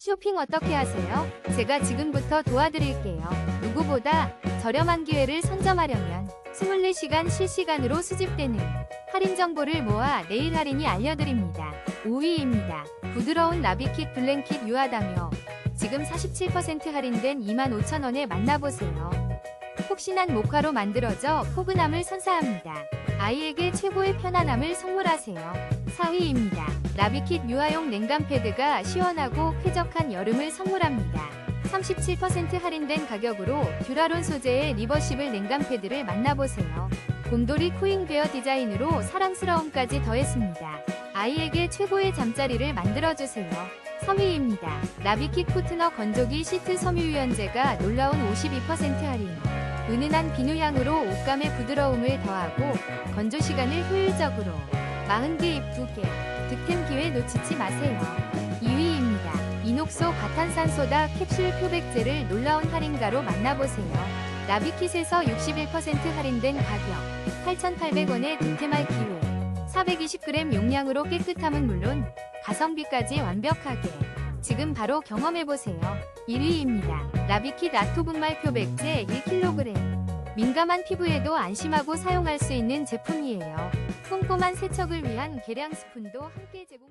쇼핑 어떻게 하세요? 제가 지금부터 도와드릴게요. 누구보다 저렴한 기회를 선점하려면 24시간 실시간으로 수집되는 할인 정보를 모아 내일 할인이 알려드립니다. 5위입니다. 부드러운 나비킷 블랭킷 유하다며 지금 47% 할인된 25,000원에 만나보세요. 폭신한 모카로 만들어져 포근함을 선사합니다. 아이에게 최고의 편안함을 선물하세요. 4위입니다. 라비킷 유아용 냉감 패드가 시원하고 쾌적한 여름을 선물합니다. 37% 할인된 가격으로 듀라론 소재의 리버시블 냉감 패드를 만나보세요. 곰돌이 코잉베어 디자인으로 사랑스러움까지 더했습니다. 아이에게 최고의 잠자리를 만들어주세요. 3위입니다. 라비킷 코트너 건조기 시트 섬유유연제가 놀라운 52% 할인. 은은한 비누향으로 옷감의 부드러움을 더하고 건조 시간을 효율적으로 40개 입 2개 득템 기회 놓치지 마세요. 2위입니다. 이녹소 과탄산소다 캡슐 표백제를 놀라운 할인가로 만나보세요. 라비킷에서 61% 할인된 가격 8,800원에 득템할 기회 420g 용량으로 깨끗함은 물론 가성비까지 완벽하게 지금 바로 경험해보세요. 1위입니다. 라비킷 아토분말 표백제 1kg 민감한 피부에도 안심하고 사용할 수 있는 제품이에요. 꼼꼼한 세척을 위한 계량 스푼도 함께 제공